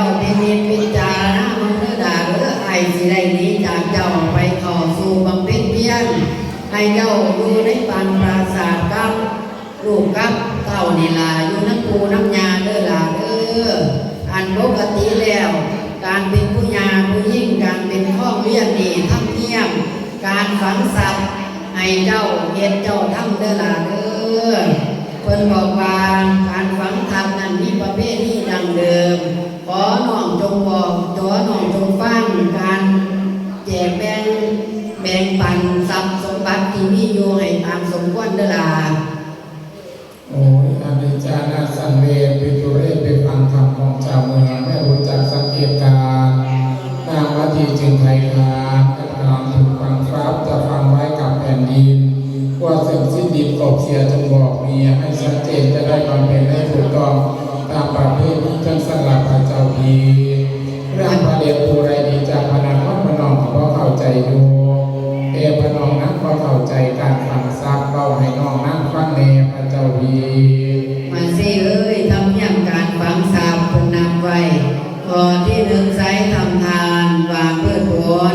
จ้าพินิจพิจารณาเมื่อดาเรือไอสิได้นี้จากเจ้าไปขอสู่บำเพ็ญเพียรให้เจ้าอยู่ในปานปราสาทกับลูกกับเต่านีลาอยู่น้ำปูน้ำยาเด้อล่เอออันปกติแล้ว การเป็นผู้ยาผู้ยิ่งการเป็นข้อเลี้ยงดีทั้งเที่ยงการฝังสัตว์ให้เจ้าเฮ็ดเจ้าทั้งเด้อล่เออคนบอกว่าการฝังธรรมนั้นมี งบอกตัวหน่องจงฟังการแจกแบ่งแบ่งปันทรัพย์สมบัติที่มีอยู่ให้ตามสมควรเด้อล่ะ ใช้ทำทานวางเพื่อผล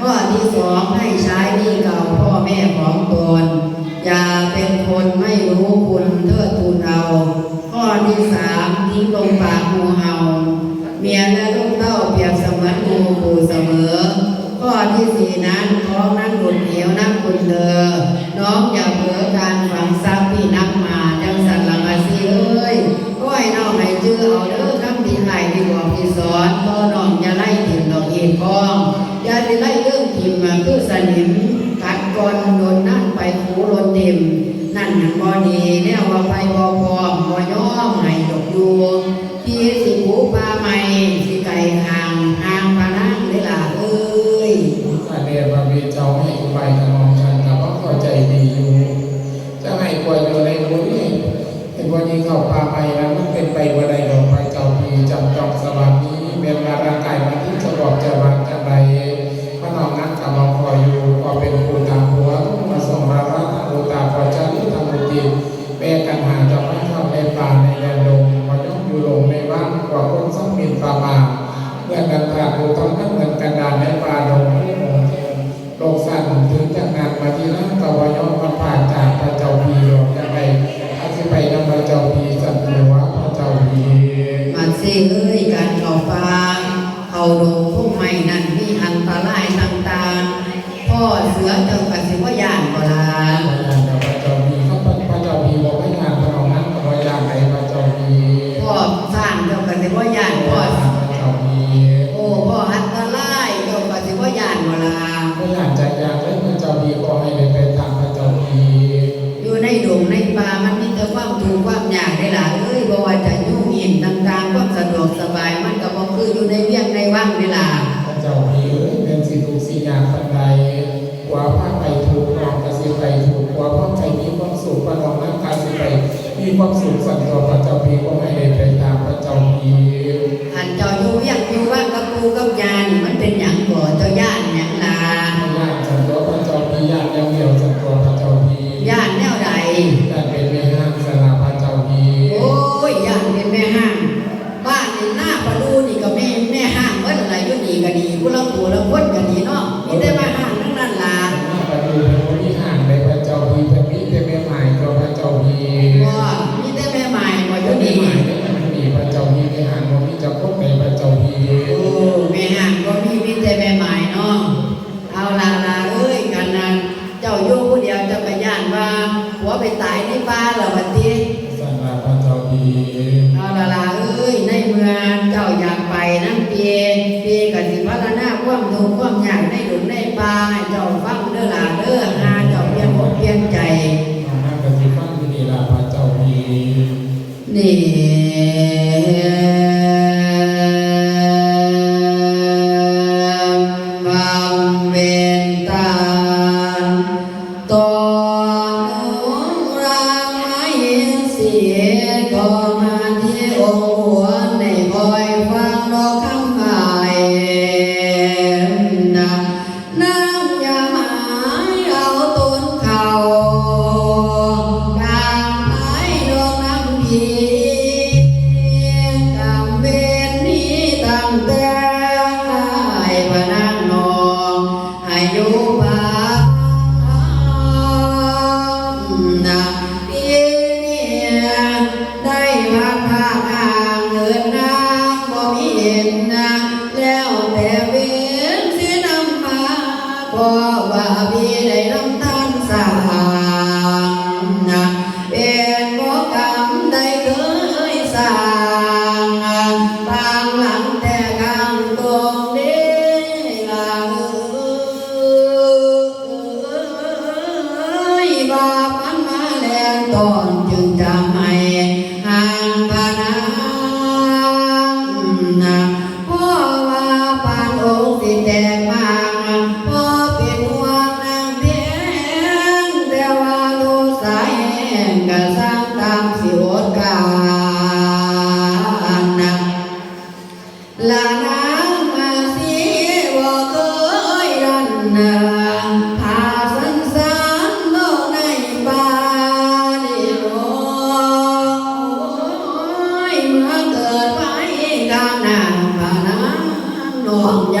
ข้อที่สองให้ใช้นี่เก่าพ่อแม่ของตนอย่าเป็นคนไม่รู้คุณเทิดทูนเรา ข้อที่สามทิ้งลงปากงูเห่า เมียและลูกเต้าเปรียบสมือนงูปูเสมอ ข้อที่สี่นั้นท้องนั่งหลุดเหวนั่งคุณเธอน้องอย่าเผลอการฝังซักพี่นักมาจังสันละมาซีเอ้ยก้อยน้องให้ชื่อเอาเด้อ อนพ่อน้องอย่าไล่ถิ่นดอกเอ็นกองอย่าไปไล่เรื่องถิ่นมาพื่อสนิมกัดกรนโดนนั่นไปหูโดนเต็ม นั่นหังบอดีแน่ว่าไปบอพอมอย่อใหม่ดอกยูพี่ ถูกตัวความใจมีความสุขประกอบร่างกายสุขใจมีความสุขสั่นตัวพระเจ้าพีก็ให้ไปตามพระเจ้าพีหันเจ้าอยู่ยังอยู่ว่างกับกูกับยานี่มันเป็นอย่างก่อเจ้าย่าน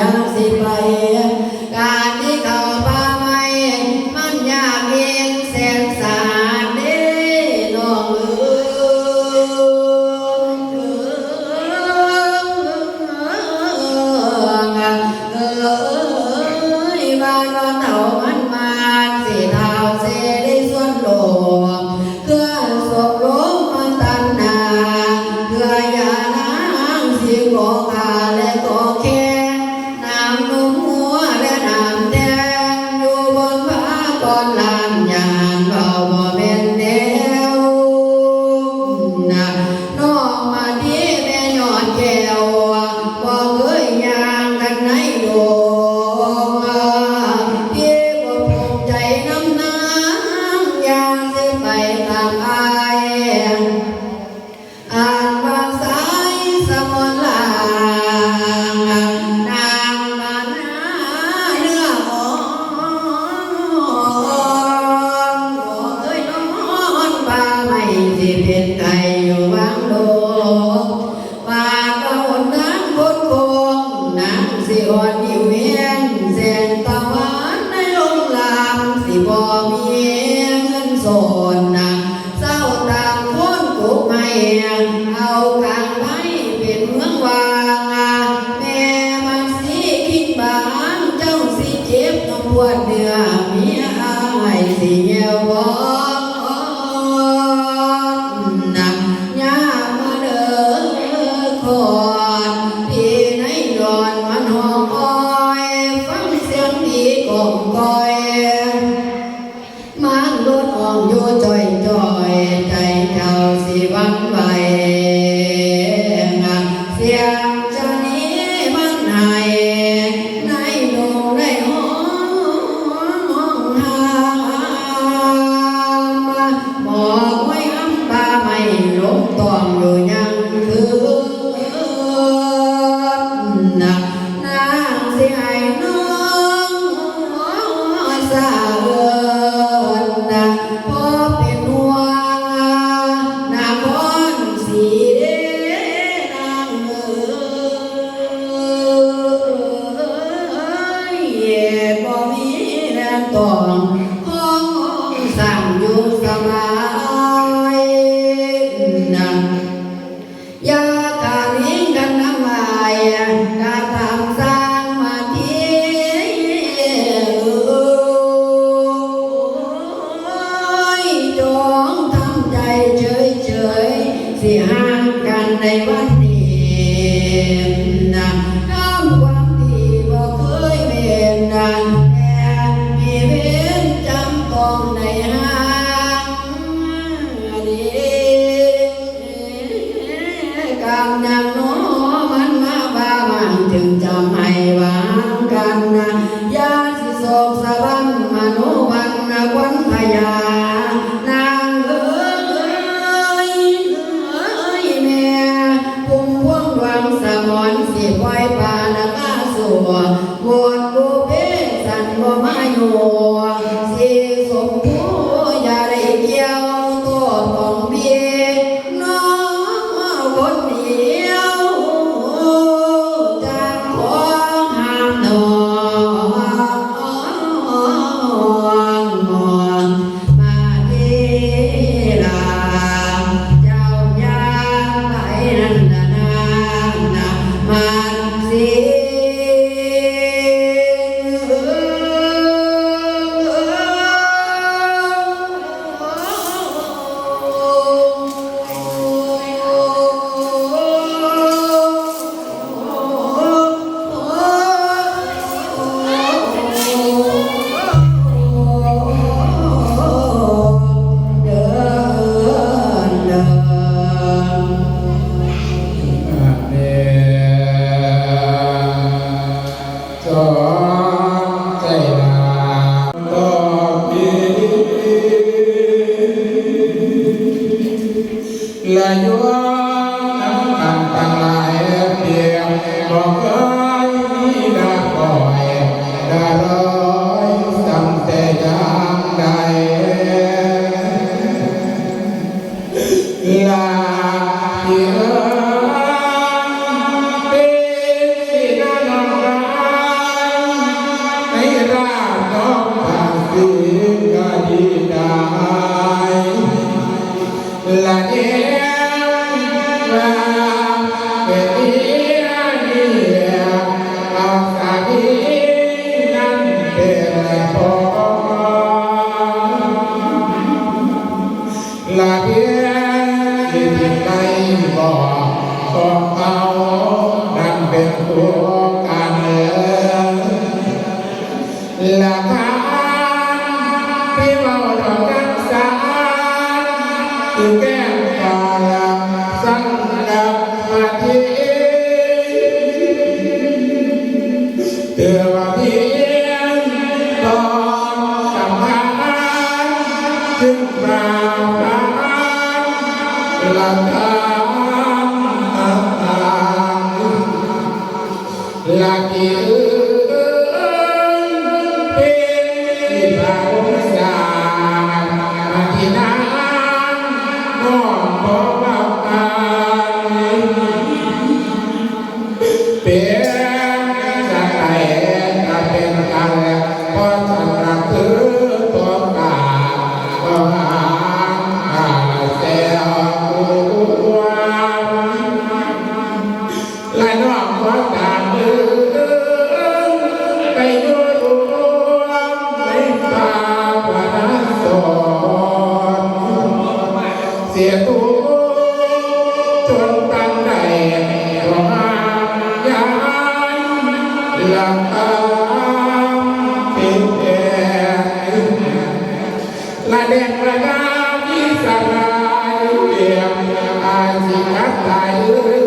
น้อ la Pero นะถ่ายดูเลย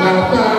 Bye.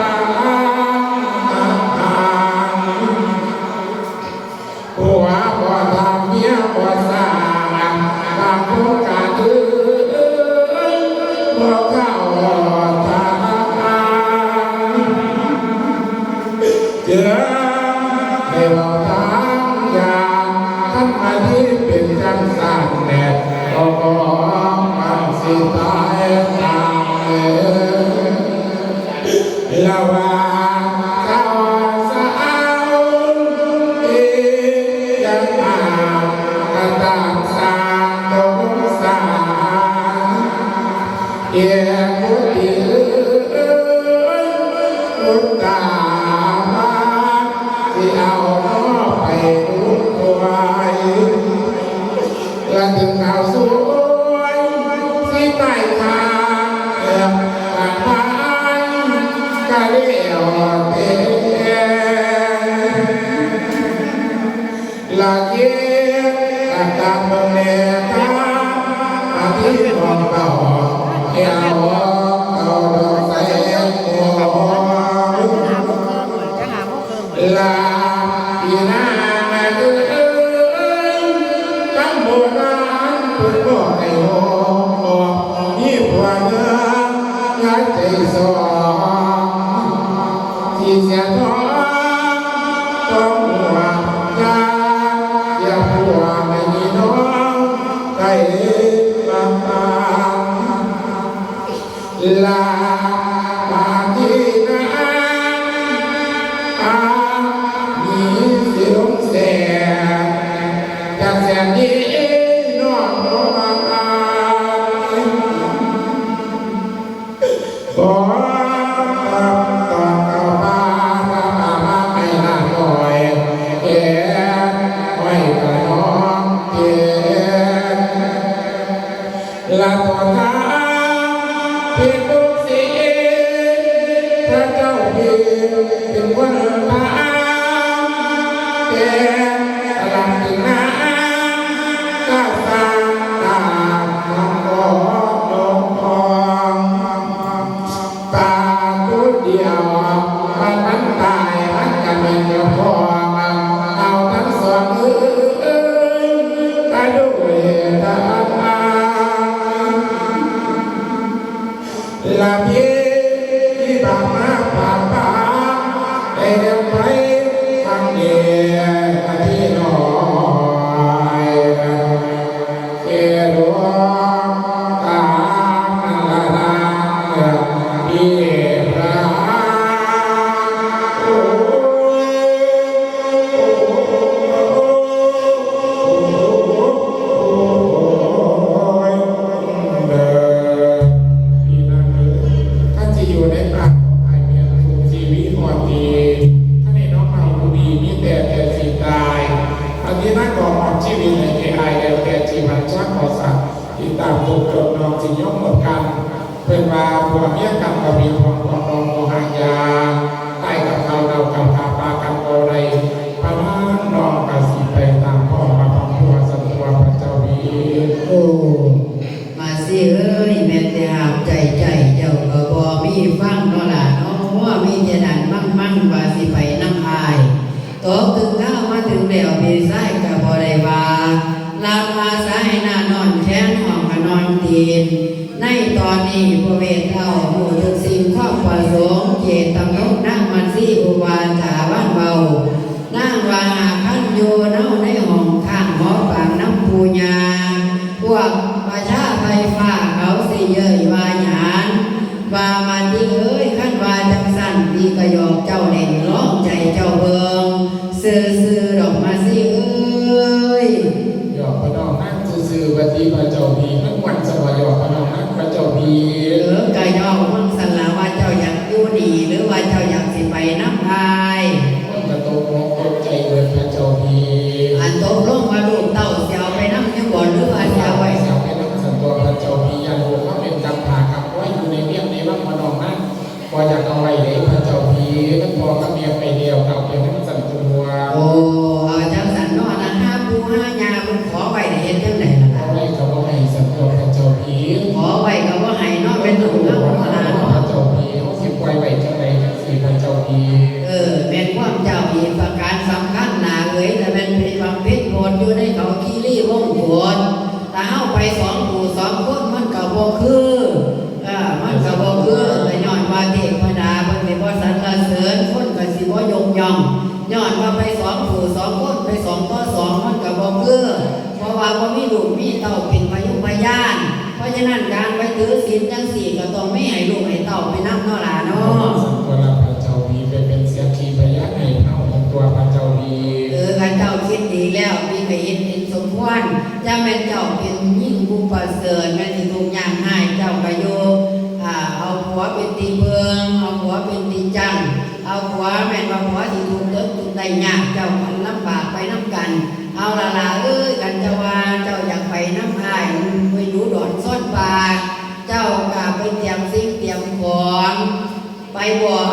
Yeah, Yeah. ลาตอนห้า ว่ามานที่เอ้ยขั้นว่าจังสั่นดีกระยอกเจ้าเล่นร้องใจเจ้าเบิงซื้อซื้อดอกมาสิเอ้ย ดอกพระดอกนั่งซื้อๆปฏิบัติเจ้า เจ้าแม่เจ้าเป็นยิ่งบุญประเสริฐแม่ที่ทุกอย่างหายเจ้ากระโยเอาหัวเป็นตีเบิงเอาหัวเป็นตีจังเอาหัวแม่นว่าหัวที่ทุกเดิมทุกได้ยากเจ้ามัน้ำบากไปน้ำกัน เอาละลาเอ้ยกันจะว่าเจ้าอยากไปน้ำหายไปรู้ดอนซ่อนปากเจ้ากาไปเตรียมสิ่งเตรียมของไปบอก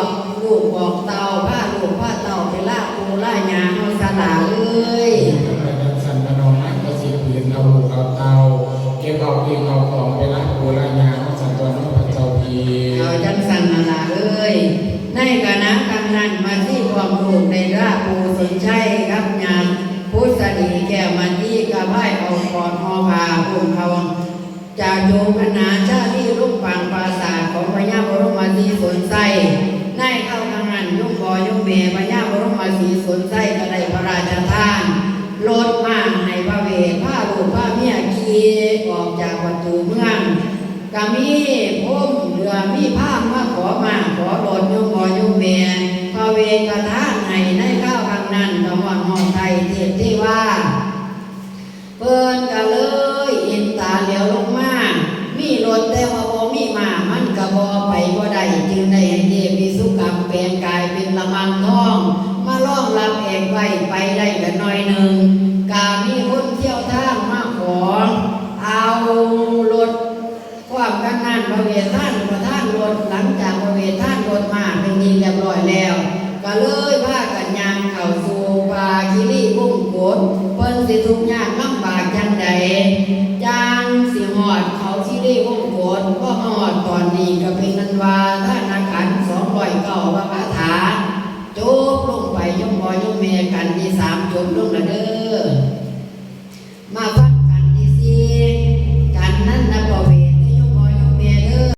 ในคณะคำงนันมาที่ความลูกในราภูสนชัยครับยามพุทธดีแก่มันที่กระไพ่ออกกอดหอพาภูมิทองจากโยคณะชาที่ลูกปางปราสาทของพญาบรมสีสนใจในเข้าทานันยุ่งบอยุ่งเมพญาบรมสีสนใจกระไรพระราชทานลดมากในพระเวทผ้าบุผ้าเมียกีออกจากประตูเมืองกามีพุ่ม ก็มีภาพมาขอมาขอโดนยมพอยุมเมียพอเวกทาให้ในข้าวทางนั้นระหว่างห้องไทยเทียบที่ว่า เปิ้นกะเลยอินตาเหลียวลงมา มีรถแต่ว่าบ่มีมามันกะบ่ไปบ่ได้จึงได้เทพิสุกรรมเปลี่ยนกายเป็นละมังท้อง มาล่องรับเองไว้ไปได้กันหน่อยหนึ่งกามีคนเที่ยวทางมาขอเอารถความกันนั่นพระเวทท่าน รหลังจากบริเวณท่านรถมาเป็นดินเรียบร้อยแล้ว ก็เลยพากันยางเข่าสู่ปาคิรีกุ้งโกดเปิ้นสิทุกยากลำบากจังใดจางสิหอดเขาคิรีกุ้งโกดก็หอดตอนนี้ก็เป็นนันวาท่านอาการสองร้อยเก้าพระคาถาจบลงไปย่อมบอยย่อมเมกันที่สามจบลงระ